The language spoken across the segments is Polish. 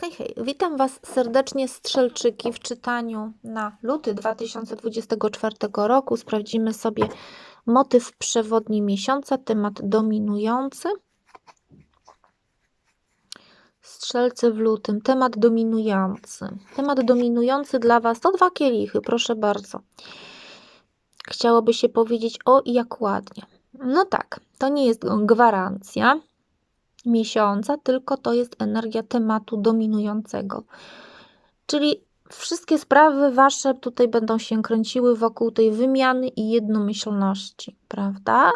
Hej, hej, witam Was serdecznie, strzelczyki, w czytaniu na luty 2024 roku. Sprawdzimy sobie motyw przewodni miesiąca, temat dominujący. Strzelce w lutym, temat dominujący. Temat dominujący dla Was to dwa kielichy, proszę bardzo. Chciałoby się powiedzieć o i jak ładnie. No tak, to nie jest gwarancja miesiąca, tylko to jest energia tematu dominującego. Czyli wszystkie sprawy wasze tutaj będą się kręciły wokół tej wymiany i jednomyślności, prawda?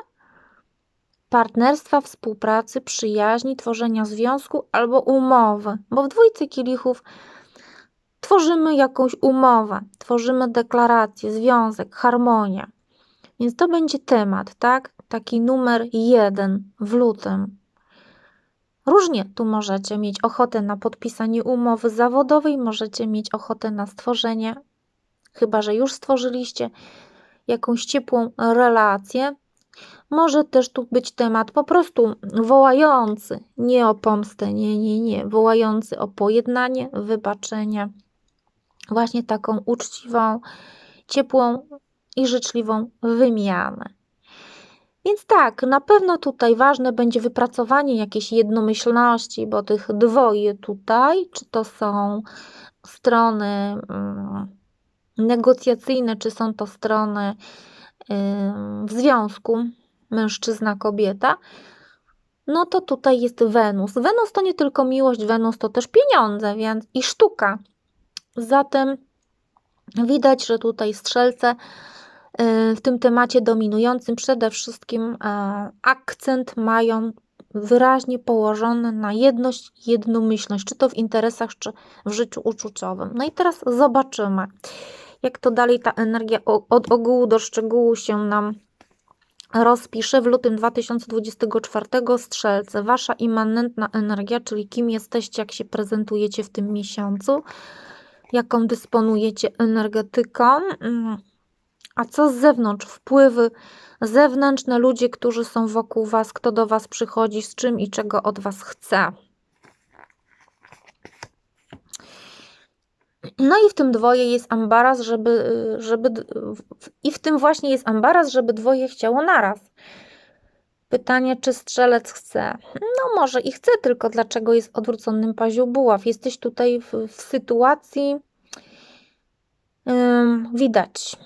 Partnerstwa, współpracy, przyjaźni, tworzenia związku albo umowy, bo w dwójce kielichów tworzymy jakąś umowę, tworzymy deklarację, związek, harmonia. Więc to będzie temat, tak? Taki numer jeden w lutym. Różnie tu możecie mieć ochotę na podpisanie umowy zawodowej, możecie mieć ochotę na stworzenie, chyba że już stworzyliście jakąś ciepłą relację. Może też tu być temat po prostu wołający, nie o pomstę, nie, nie, nie, wołający o pojednanie, wybaczenie, właśnie taką uczciwą, ciepłą i życzliwą wymianę. Więc tak, na pewno tutaj ważne będzie wypracowanie jakiejś jednomyślności, bo tych dwoje tutaj, czy to są strony mm, negocjacyjne, czy są to strony w związku mężczyzna-kobieta, no to tutaj jest Wenus. Wenus to nie tylko miłość, Wenus to też pieniądze, więc i sztuka. Zatem widać, że tutaj strzelce w tym temacie dominującym przede wszystkim e, akcent mają wyraźnie położony na jedność, jednomyślność, czy to w interesach, czy w życiu uczuciowym. No i teraz zobaczymy, jak to dalej ta energia od ogółu do szczegółu się nam rozpisze w lutym 2024 strzelce. Wasza immanentna energia, czyli kim jesteście, jak się prezentujecie w tym miesiącu, jaką dysponujecie energetyką. A co z zewnątrz? Wpływy zewnętrzne, ludzie, którzy są wokół Was, kto do Was przychodzi, z czym i czego od Was chce. No i w tym dwoje jest ambaras, żeby, żeby i w tym właśnie jest ambaras, żeby dwoje chciało naraz. Pytanie, czy strzelec chce? No może i chce, tylko dlaczego jest odwróconym paziu buław? Jesteś tutaj w, w sytuacji, widać,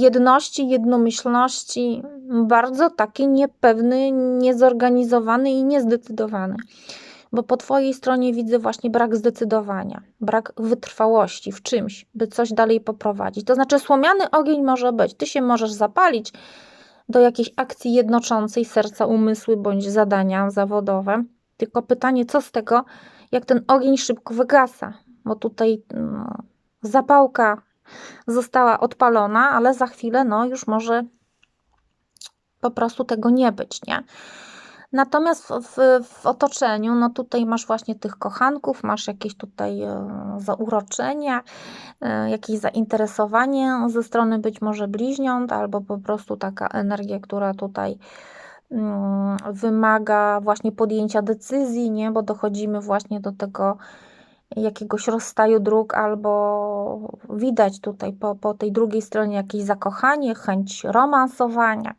jedności, jednomyślności, bardzo taki niepewny, niezorganizowany i niezdecydowany. Bo po Twojej stronie widzę właśnie brak zdecydowania, brak wytrwałości w czymś, by coś dalej poprowadzić. To znaczy, słomiany ogień może być. Ty się możesz zapalić do jakiejś akcji jednoczącej serca, umysły bądź zadania zawodowe. Tylko pytanie, co z tego, jak ten ogień szybko wygasa, bo tutaj no, zapałka została odpalona, ale za chwilę no już może po prostu tego nie być, nie? Natomiast w, w, otoczeniu, no tutaj masz właśnie tych kochanków, masz jakieś tutaj e, zauroczenia, e, jakieś zainteresowanie ze strony być może bliźniąt, albo po prostu taka energia, która tutaj mm, wymaga właśnie podjęcia decyzji, nie? Bo dochodzimy właśnie do tego jakiegoś rozstaju dróg, albo widać tutaj po, po tej drugiej stronie jakieś zakochanie, chęć romansowania.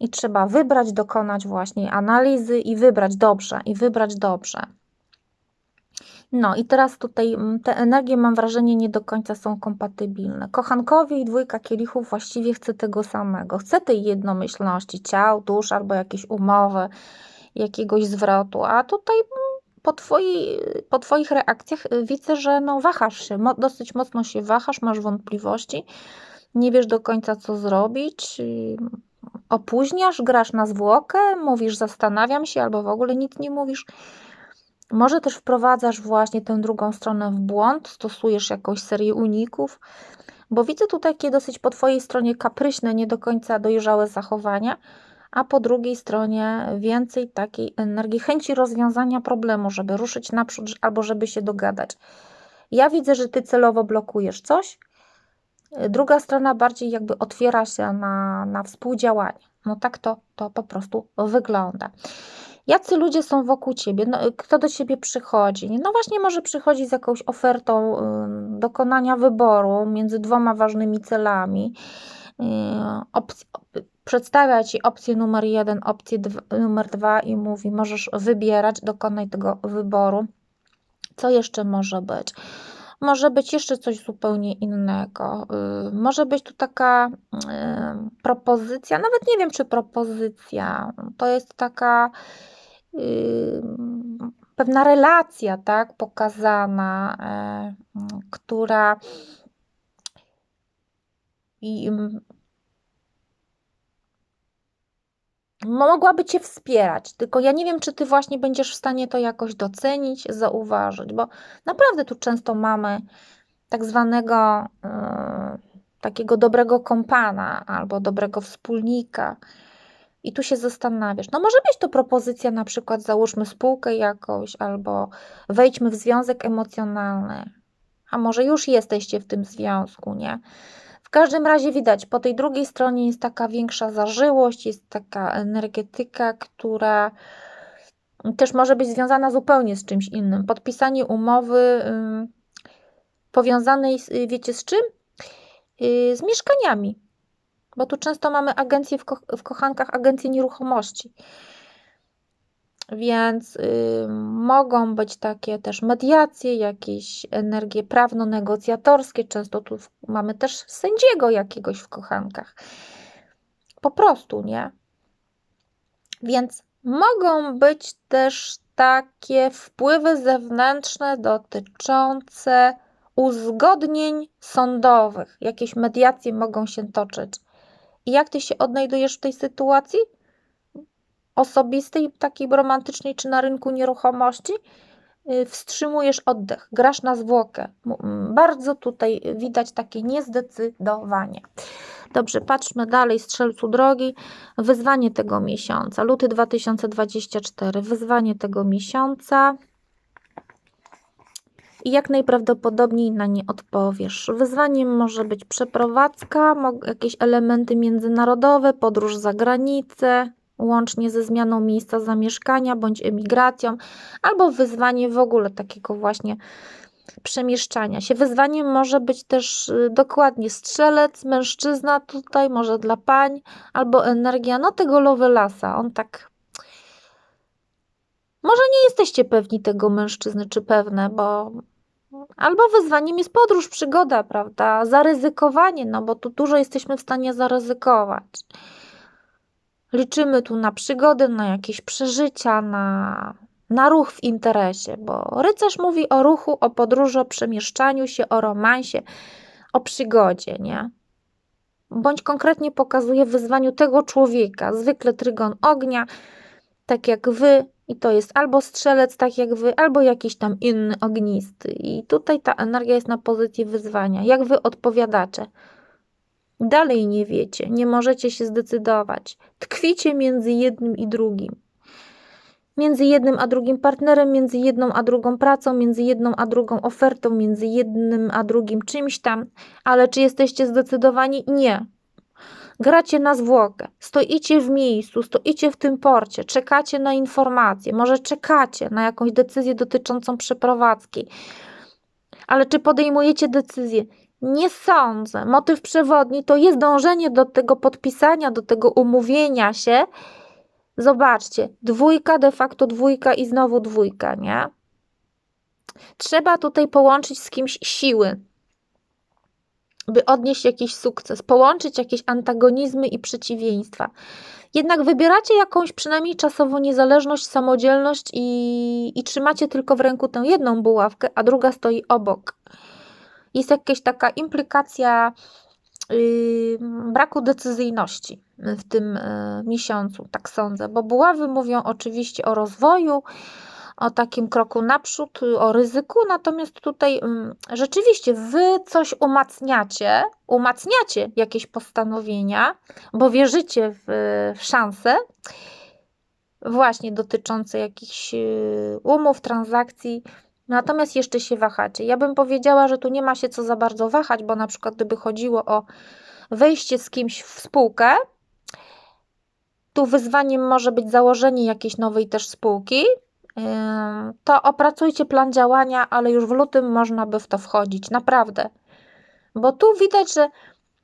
I trzeba wybrać, dokonać właśnie analizy i wybrać dobrze, i wybrać dobrze. No i teraz tutaj mm, te energie, mam wrażenie, nie do końca są kompatybilne. Kochankowie i dwójka kielichów właściwie chce tego samego. Chce tej jednomyślności ciał, dusz albo jakieś umowy, jakiegoś zwrotu, a tutaj mm, po, twojej, po Twoich reakcjach y, widzę, że no wahasz się, mo, dosyć mocno się wahasz, masz wątpliwości, nie wiesz do końca co zrobić, y, opóźniasz, grasz na zwłokę, mówisz zastanawiam się albo w ogóle nic nie mówisz. Może też wprowadzasz właśnie tę drugą stronę w błąd, stosujesz jakąś serię uników, bo widzę tu takie dosyć po Twojej stronie kapryśne, nie do końca dojrzałe zachowania, a po drugiej stronie więcej takiej energii, chęci rozwiązania problemu, żeby ruszyć naprzód albo żeby się dogadać. Ja widzę, że ty celowo blokujesz coś, druga strona bardziej jakby otwiera się na, na współdziałanie. No tak to, to po prostu wygląda. Jacy ludzie są wokół ciebie? No, kto do ciebie przychodzi? No właśnie, może przychodzi z jakąś ofertą y, dokonania wyboru między dwoma ważnymi celami. Y, przedstawia ci opcję numer jeden, opcję numer dwa i mówi: Możesz wybierać, dokonaj tego wyboru. Co jeszcze może być? Może być jeszcze coś zupełnie innego. Y, może być tu taka y, propozycja, nawet nie wiem, czy propozycja. To jest taka y, pewna relacja, tak, pokazana, e, która i mogłaby cię wspierać, tylko ja nie wiem, czy ty właśnie będziesz w stanie to jakoś docenić, zauważyć, bo naprawdę tu często mamy tak zwanego takiego dobrego kompana albo dobrego wspólnika. I tu się zastanawiasz. No może być to propozycja, na przykład załóżmy spółkę jakąś, albo wejdźmy w związek emocjonalny. A może już jesteście w tym związku, nie? Każdym razie widać, po tej drugiej stronie jest taka większa zażyłość, jest taka energetyka, która też może być związana zupełnie z czymś innym. Podpisanie umowy powiązanej, wiecie z czym? Yy, z mieszkaniami. Bo tu często mamy agencje w, ko w kochankach, agencje nieruchomości. Więc y, mogą być takie też mediacje, jakieś energie prawno-negocjatorskie. Często tu mamy też sędziego jakiegoś w kochankach. Po prostu, nie? Więc mogą być też takie wpływy zewnętrzne dotyczące uzgodnień sądowych. Jakieś mediacje mogą się toczyć. I jak ty się odnajdujesz w tej sytuacji? Osobistej, takiej romantycznej, czy na rynku nieruchomości? Y, wstrzymujesz oddech, grasz na zwłokę. Bardzo tutaj widać takie niezdecydowanie. Dobrze, patrzmy dalej, strzelcu drogi. Wyzwanie tego miesiąca, luty 2024, wyzwanie tego miesiąca i jak najprawdopodobniej na nie odpowiesz. Wyzwaniem może być przeprowadzka, jakieś elementy międzynarodowe, podróż za granicę, łącznie ze zmianą miejsca zamieszkania bądź emigracją, albo wyzwanie w ogóle takiego właśnie przemieszczania się. Wyzwaniem może być też y, dokładnie strzelec, mężczyzna tutaj, może dla pań, albo energia, no tego Lovelasa. On tak może nie jesteście pewni tego mężczyzny, czy pewne, bo Albo wyzwaniem jest podróż, przygoda, prawda? Zaryzykowanie, no bo tu dużo jesteśmy w stanie zaryzykować. Liczymy tu na przygody, na jakieś przeżycia, na, na ruch w interesie, bo rycerz mówi o ruchu, o podróży, o przemieszczaniu się, o romansie, o przygodzie, nie? Bądź konkretnie pokazuje wyzwaniu tego człowieka, zwykle trygon ognia, tak jak wy, i to jest albo strzelec, tak jak wy, albo jakiś tam inny ognisty. I tutaj ta energia jest na pozycji wyzwania. Jak wy odpowiadacie? Dalej nie wiecie, nie możecie się zdecydować. Tkwicie między jednym i drugim. Między jednym a drugim partnerem, między jedną a drugą pracą, między jedną a drugą ofertą, między jednym a drugim czymś tam, ale czy jesteście zdecydowani? Nie. Gracie na zwłokę, stoicie w miejscu, stoicie w tym porcie, czekacie na informacje, może czekacie na jakąś decyzję dotyczącą przeprowadzki. Ale czy podejmujecie decyzję? Nie sądzę. Motyw przewodni to jest dążenie do tego podpisania, do tego umówienia się. Zobaczcie, dwójka, de facto dwójka i znowu dwójka, nie? Trzeba tutaj połączyć z kimś siły by odnieść jakiś sukces, połączyć jakieś antagonizmy i przeciwieństwa. Jednak wybieracie jakąś przynajmniej czasową niezależność, samodzielność i, i trzymacie tylko w ręku tę jedną buławkę, a druga stoi obok. Jest jakaś taka implikacja yy, braku decyzyjności w tym yy, miesiącu, tak sądzę, bo buławy mówią oczywiście o rozwoju, o takim kroku naprzód, o ryzyku, natomiast tutaj rzeczywiście wy coś umacniacie, umacniacie jakieś postanowienia, bo wierzycie w, w szanse właśnie dotyczące jakichś y, umów, transakcji, natomiast jeszcze się wahacie. Ja bym powiedziała, że tu nie ma się co za bardzo wahać, bo na przykład gdyby chodziło o wejście z kimś w spółkę, tu wyzwaniem może być założenie jakiejś nowej też spółki, to opracujcie plan działania, ale już w lutym można by w to wchodzić, naprawdę. Bo tu widać, że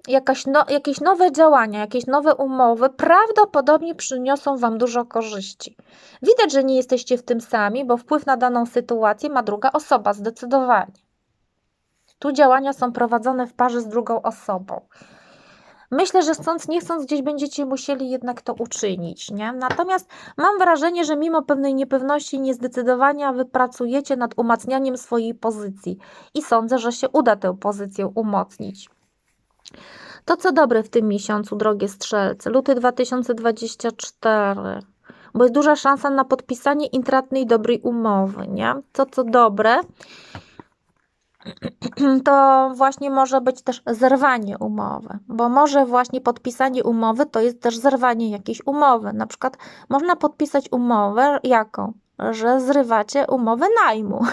jakaś no, jakieś nowe działania, jakieś nowe umowy prawdopodobnie przyniosą Wam dużo korzyści. Widać, że nie jesteście w tym sami, bo wpływ na daną sytuację ma druga osoba, zdecydowanie. Tu działania są prowadzone w parze z drugą osobą. Myślę, że chcąc, nie chcąc, gdzieś będziecie musieli jednak to uczynić. Nie? Natomiast mam wrażenie, że mimo pewnej niepewności niezdecydowania wypracujecie nad umacnianiem swojej pozycji i sądzę, że się uda tę pozycję umocnić. To co dobre w tym miesiącu, drogie strzelce, luty 2024, bo jest duża szansa na podpisanie intratnej dobrej umowy, nie? To co dobre, to właśnie może być też zerwanie umowy, bo może właśnie podpisanie umowy to jest też zerwanie jakiejś umowy. Na przykład można podpisać umowę jaką? Że zrywacie umowę najmu.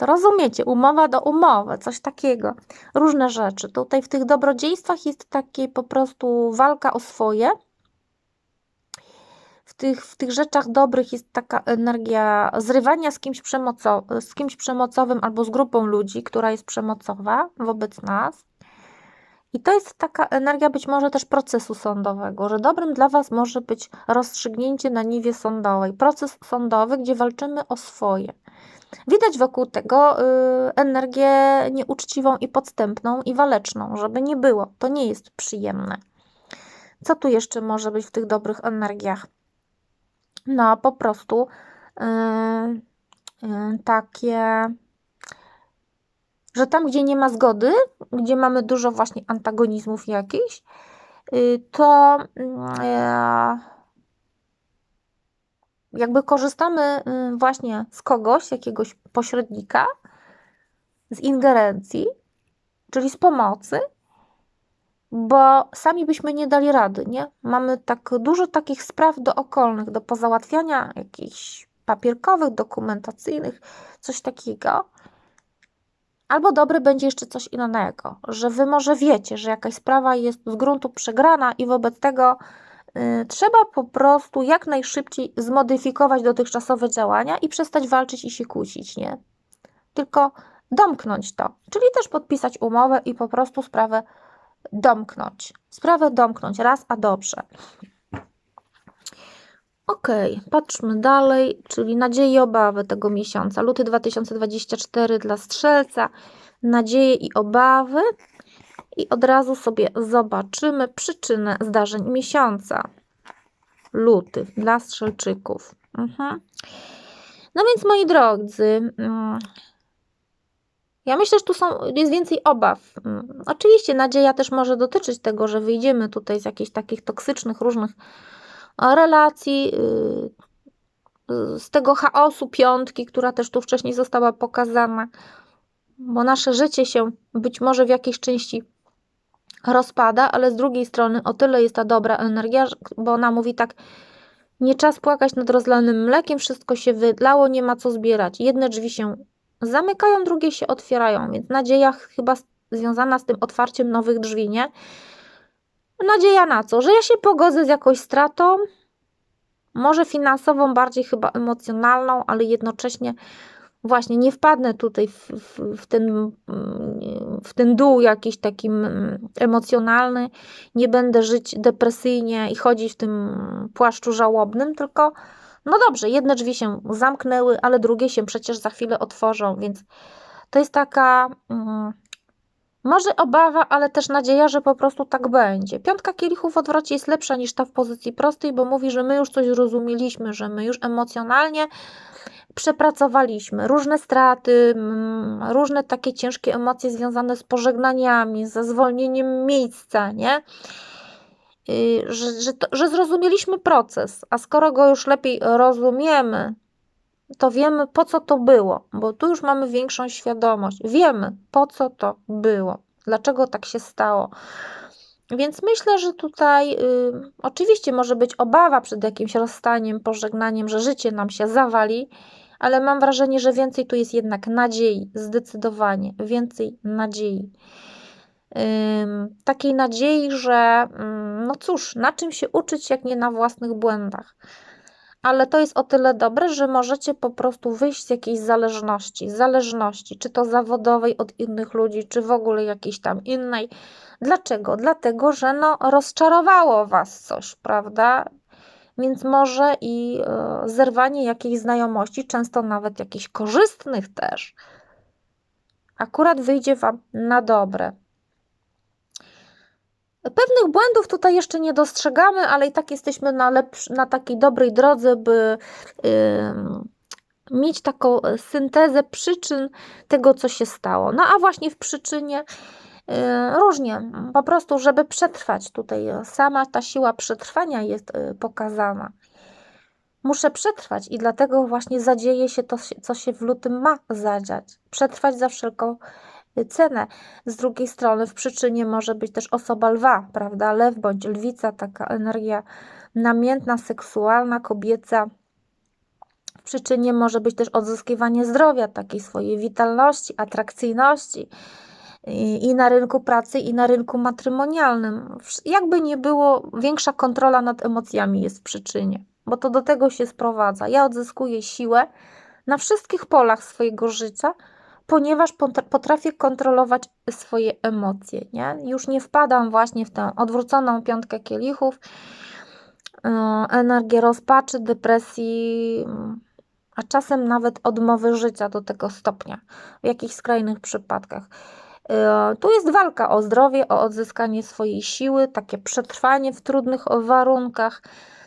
To rozumiecie, umowa do umowy, coś takiego. Różne rzeczy. Tutaj w tych dobrodziejstwach jest takie po prostu walka o swoje. W tych, w tych rzeczach dobrych jest taka energia zrywania z kimś, przemoco, z kimś przemocowym albo z grupą ludzi, która jest przemocowa wobec nas. I to jest taka energia być może też procesu sądowego, że dobrym dla Was może być rozstrzygnięcie na niwie sądowej. Proces sądowy, gdzie walczymy o swoje. Widać wokół tego y, energię nieuczciwą i podstępną i waleczną, żeby nie było. To nie jest przyjemne. Co tu jeszcze może być w tych dobrych energiach? No, po prostu y, y, takie, że tam, gdzie nie ma zgody, gdzie mamy dużo właśnie antagonizmów jakichś, y, to y, jakby korzystamy y, właśnie z kogoś, jakiegoś pośrednika, z ingerencji, czyli z pomocy, bo sami byśmy nie dali rady, nie? Mamy tak dużo takich spraw dookolnych do pozałatwiania, jakichś papierkowych, dokumentacyjnych, coś takiego. Albo dobry będzie jeszcze coś innego, że wy może wiecie, że jakaś sprawa jest z gruntu przegrana i wobec tego Y, trzeba po prostu jak najszybciej zmodyfikować dotychczasowe działania i przestać walczyć i się kłócić, nie? Tylko domknąć to, czyli też podpisać umowę i po prostu sprawę domknąć. Sprawę domknąć raz, a dobrze. Ok, patrzmy dalej, czyli nadzieje i obawy tego miesiąca. Luty 2024 dla strzelca, nadzieje i obawy i od razu sobie zobaczymy przyczynę zdarzeń miesiąca. Luty dla strzelczyków. Mhm. No więc moi drodzy, mm, ja myślę, że tu są, jest więcej obaw. Mm, oczywiście nadzieja też może dotyczyć tego, że wyjdziemy tutaj z jakichś takich toksycznych różnych relacji, y, z tego chaosu piątki, która też tu wcześniej została pokazana, bo nasze życie się być może w jakiejś części rozpada, ale z drugiej strony o tyle jest ta dobra energia, bo ona mówi tak, nie czas płakać nad rozlanym mlekiem, wszystko się wydlało, nie ma co zbierać. Jedne drzwi się zamykają, drugie się otwierają, więc nadzieja chyba związana z tym otwarciem nowych drzwi, nie? Nadzieja na co? Że ja się pogodzę z jakąś stratą, może finansową, bardziej chyba emocjonalną, ale jednocześnie właśnie nie wpadnę tutaj w, w, w, ten, w ten dół jakiś taki emocjonalny, nie będę żyć depresyjnie i chodzić w tym płaszczu żałobnym, tylko no dobrze, jedne drzwi się zamknęły, ale drugie się przecież za chwilę otworzą, więc to jest taka um, może obawa, ale też nadzieja, że po prostu tak będzie. Piątka kielichów w odwrocie jest lepsza niż ta w pozycji prostej, bo mówi, że my już coś zrozumieliśmy, że my już emocjonalnie przepracowaliśmy różne straty, mm, różne takie ciężkie emocje związane z pożegnaniami, ze zwolnieniem miejsca, nie? Y, że, że, to, że zrozumieliśmy proces, a skoro go już lepiej rozumiemy, to wiemy po co to było, bo tu już mamy większą świadomość. Wiemy po co to było, dlaczego tak się stało. Więc myślę, że tutaj y, oczywiście może być obawa przed jakimś rozstaniem, pożegnaniem, że życie nam się zawali, ale mam wrażenie, że więcej tu jest jednak nadziei, zdecydowanie więcej nadziei. Takiej nadziei, że No cóż, na czym się uczyć, jak nie na własnych błędach? Ale to jest o tyle dobre, że możecie po prostu wyjść z jakiejś zależności, zależności, czy to zawodowej od innych ludzi, czy w ogóle jakiejś tam innej. Dlaczego? Dlatego, że no rozczarowało was coś, prawda? Więc może i e, zerwanie jakiejś znajomości, często nawet jakichś korzystnych też, akurat wyjdzie wam na dobre. Pewnych błędów tutaj jeszcze nie dostrzegamy, ale i tak jesteśmy na, na takiej dobrej drodze, by yy, mieć taką syntezę przyczyn tego, co się stało. No a właśnie w przyczynie yy, różnie, po prostu, żeby przetrwać tutaj, sama ta siła przetrwania jest yy, pokazana. Muszę przetrwać i dlatego właśnie zadzieje się to, co się w lutym ma zadziać. Przetrwać za wszelką. Z drugiej strony w przyczynie może być też osoba lwa, prawda? Lew bądź lwica, taka energia namiętna, seksualna, kobieca. W przyczynie może być też odzyskiwanie zdrowia, takiej swojej witalności, atrakcyjności i na rynku pracy, i na rynku matrymonialnym. Jakby nie było, większa kontrola nad emocjami jest w przyczynie, bo to do tego się sprowadza. Ja odzyskuję siłę na wszystkich polach swojego życia, ponieważ potrafię kontrolować swoje emocje. Nie? Już nie wpadam właśnie w tę odwróconą piątkę kielichów, yy, energię rozpaczy, depresji, a czasem nawet odmowy życia do tego stopnia, w jakichś skrajnych przypadkach. Yy, tu jest walka o zdrowie, o odzyskanie swojej siły, takie przetrwanie w trudnych warunkach.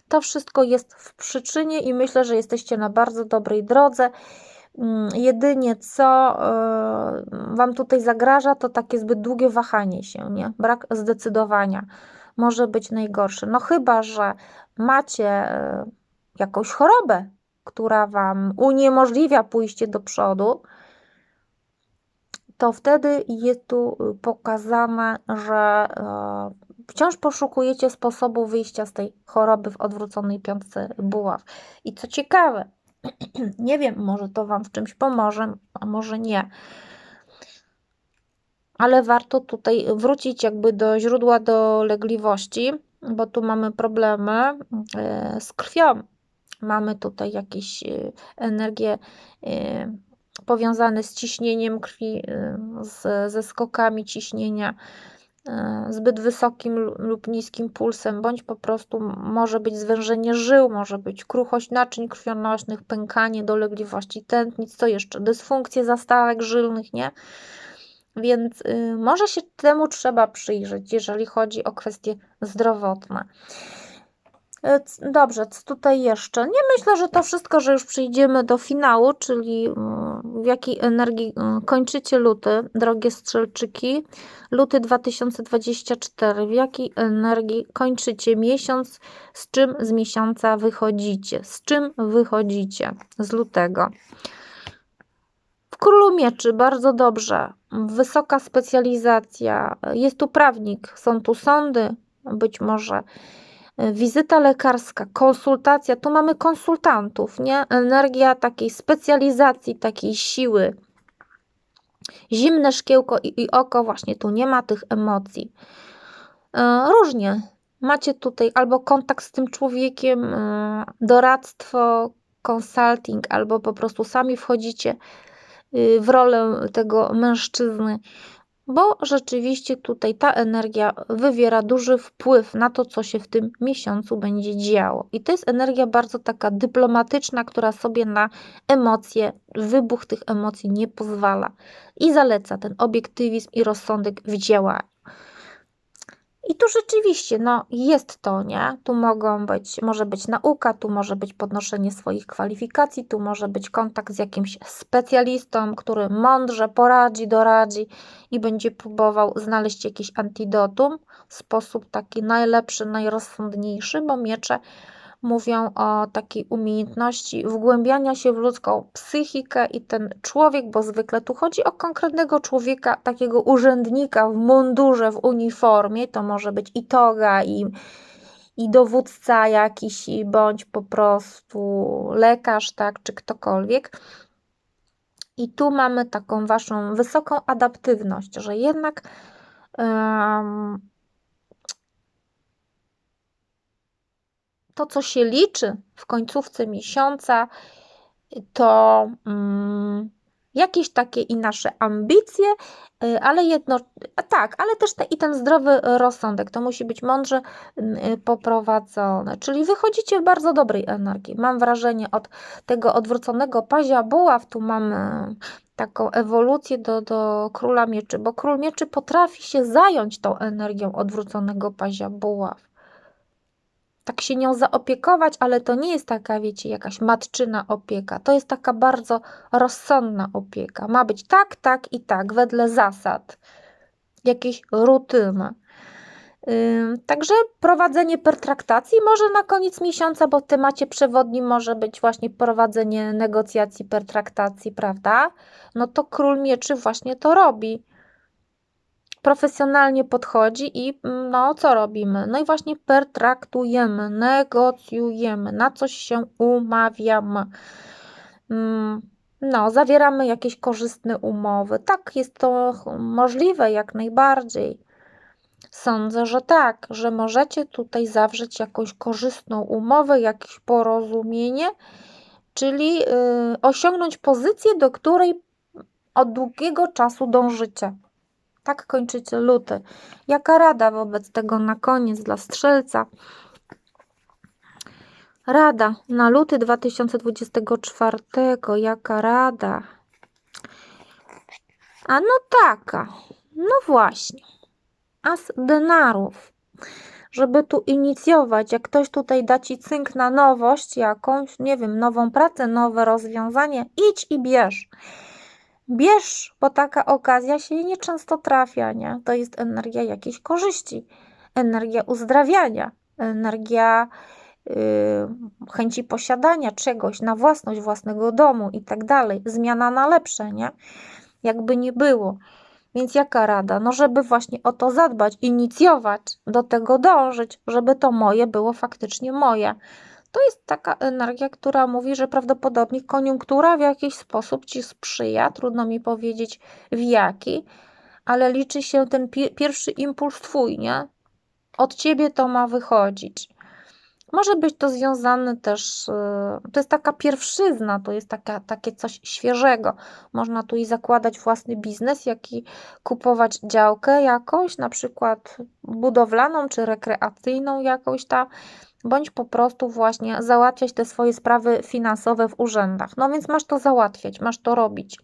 To wszystko jest w przyczynie i myślę, że jesteście na bardzo dobrej drodze. Mm, jedynie co e, Wam tutaj zagraża, to takie zbyt długie wahanie się, nie? Brak zdecydowania może być najgorszy. No chyba, że macie e, jakąś chorobę, która Wam uniemożliwia pójście do przodu, to wtedy jest tu pokazane, że e, wciąż poszukujecie sposobu wyjścia z tej choroby w odwróconej piątce buław. I co ciekawe, nie wiem, może to Wam w czymś pomoże, a może nie. Ale warto tutaj wrócić jakby do źródła dolegliwości, bo tu mamy problemy e, z krwią. Mamy tutaj jakieś e, energie e, powiązane z ciśnieniem krwi, z, ze skokami ciśnienia zbyt wysokim lub niskim pulsem, bądź po prostu może być zwężenie żył, może być kruchość naczyń krwionośnych, pękanie, dolegliwości tętnic, co jeszcze, dysfunkcje zastawek żylnych, nie? Więc y, może się temu trzeba przyjrzeć, jeżeli chodzi o kwestie zdrowotne. E, dobrze, co tutaj jeszcze? Nie myślę, że to wszystko, że już przyjdziemy do finału, czyli mm, w jakiej energii mm, kończycie luty, drogie strzelczyki. Luty 2024, w jakiej energii kończycie miesiąc, z czym z miesiąca wychodzicie, z czym wychodzicie? Z lutego. W Królu Mieczy bardzo dobrze, wysoka specjalizacja, jest tu prawnik, są tu sądy, być może wizyta lekarska, konsultacja, tu mamy konsultantów, nie? Energia takiej specjalizacji, takiej siły. Zimne szkiełko i, i oko, właśnie tu nie ma tych emocji. E, różnie. Macie tutaj albo kontakt z tym człowiekiem, e, doradztwo, consulting, albo po prostu sami wchodzicie y, w rolę tego mężczyzny bo rzeczywiście tutaj ta energia wywiera duży wpływ na to, co się w tym miesiącu będzie działo. I to jest energia bardzo taka dyplomatyczna, która sobie na emocje, wybuch tych emocji nie pozwala i zaleca ten obiektywizm i rozsądek w działaniu. I tu rzeczywiście, no, jest to, nie? Tu mogą być, może być nauka, tu może być podnoszenie swoich kwalifikacji, tu może być kontakt z jakimś specjalistą, który mądrze poradzi, doradzi i będzie próbował znaleźć jakiś antidotum w sposób taki najlepszy, najrozsądniejszy, bo miecze mówią o takiej umiejętności wgłębiania się w ludzką psychikę i ten człowiek, bo zwykle tu chodzi o konkretnego człowieka, takiego urzędnika w mundurze, w uniformie, to może być i toga, i, i dowódca jakiś, bądź po prostu lekarz, tak, czy ktokolwiek. I tu mamy taką waszą wysoką adaptywność, że jednak to, co się liczy w końcówce miesiąca, to mm, jakieś takie i nasze ambicje, y, ale jedno, tak, ale też te, i ten zdrowy rozsądek. To musi być mądrze y, poprowadzone. Czyli wychodzicie w bardzo dobrej energii. Mam wrażenie od tego odwróconego pazia buław, tu mamy taką ewolucję do, do króla mieczy, bo król mieczy potrafi się zająć tą energią odwróconego pazia buław tak się nią zaopiekować, ale to nie jest taka, wiecie, jakaś matczyna opieka. To jest taka bardzo rozsądna opieka. Ma być tak, tak i tak, wedle zasad, jakiejś rutyny. Także prowadzenie pertraktacji może na koniec miesiąca, bo w temacie przewodnim może być właśnie prowadzenie negocjacji, pertraktacji, prawda? No to król mieczy właśnie to robi profesjonalnie podchodzi i mm, no, co robimy? No i właśnie pertraktujemy, negocjujemy, na coś się umawiamy. Mm, no, zawieramy jakieś korzystne umowy. Tak, jest to możliwe jak najbardziej. Sądzę, że tak, że możecie tutaj zawrzeć jakąś korzystną umowę, jakieś porozumienie, czyli yy, osiągnąć pozycję, do której od długiego czasu dążycie. Tak kończycie luty. Jaka rada wobec tego na koniec dla strzelca? Rada na luty 2024. Jaka rada? A no taka. No właśnie. As denarów. Żeby tu inicjować, jak ktoś tutaj da ci cynk na nowość jakąś, nie wiem, nową pracę, nowe rozwiązanie, idź i bierz. Bierz, bo taka okazja się nieczęsto trafia, nie? To jest energia jakiejś korzyści, energia uzdrawiania, energia yy, chęci posiadania czegoś na własność własnego domu i tak dalej. Zmiana na lepsze, nie? Jakby nie było. Więc jaka rada? No, żeby właśnie o to zadbać, inicjować, do tego dążyć, żeby to moje było faktycznie moje. To jest taka energia, która mówi, że prawdopodobnie koniunktura w jakiś sposób ci sprzyja. Trudno mi powiedzieć w jaki, ale liczy się ten pi pierwszy impuls twój, nie? Od ciebie to ma wychodzić. Może być to związane też, y, to jest taka pierwszyzna, to jest taka, takie coś świeżego. Można tu i zakładać własny biznes, jak i kupować działkę jakąś, na przykład budowlaną czy rekreacyjną jakąś tam bądź po prostu właśnie załatwiać te swoje sprawy finansowe w urzędach. No więc masz to załatwiać, masz to robić.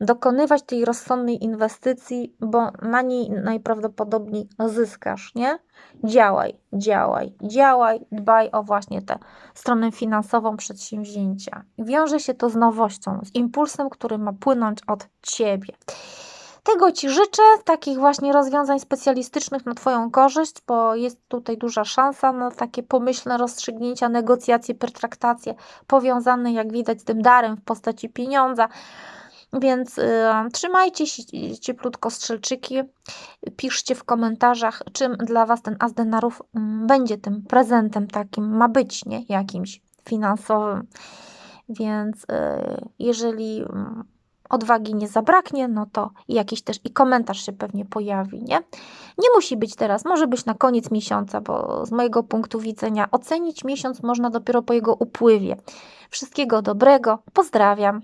Dokonywać tej rozsądnej inwestycji, bo na niej najprawdopodobniej zyskasz, nie? Działaj, działaj, działaj, dbaj o właśnie tę stronę finansową przedsięwzięcia. Wiąże się to z nowością, z impulsem, który ma płynąć od ciebie. Tego Ci życzę, takich właśnie rozwiązań specjalistycznych na Twoją korzyść, bo jest tutaj duża szansa na takie pomyślne rozstrzygnięcia, negocjacje, pertraktacje powiązane, jak widać, z tym darem w postaci pieniądza. Więc y, trzymajcie się cieplutko strzelczyki. Piszcie w komentarzach, czym dla Was ten as denarów y, będzie tym prezentem takim, ma być, nie? Jakimś finansowym. Więc y, jeżeli mm, odwagi nie zabraknie, no to jakiś też i komentarz się pewnie pojawi, nie? Nie musi być teraz, może być na koniec miesiąca, bo z mojego punktu widzenia ocenić miesiąc można dopiero po jego upływie. Wszystkiego dobrego, pozdrawiam.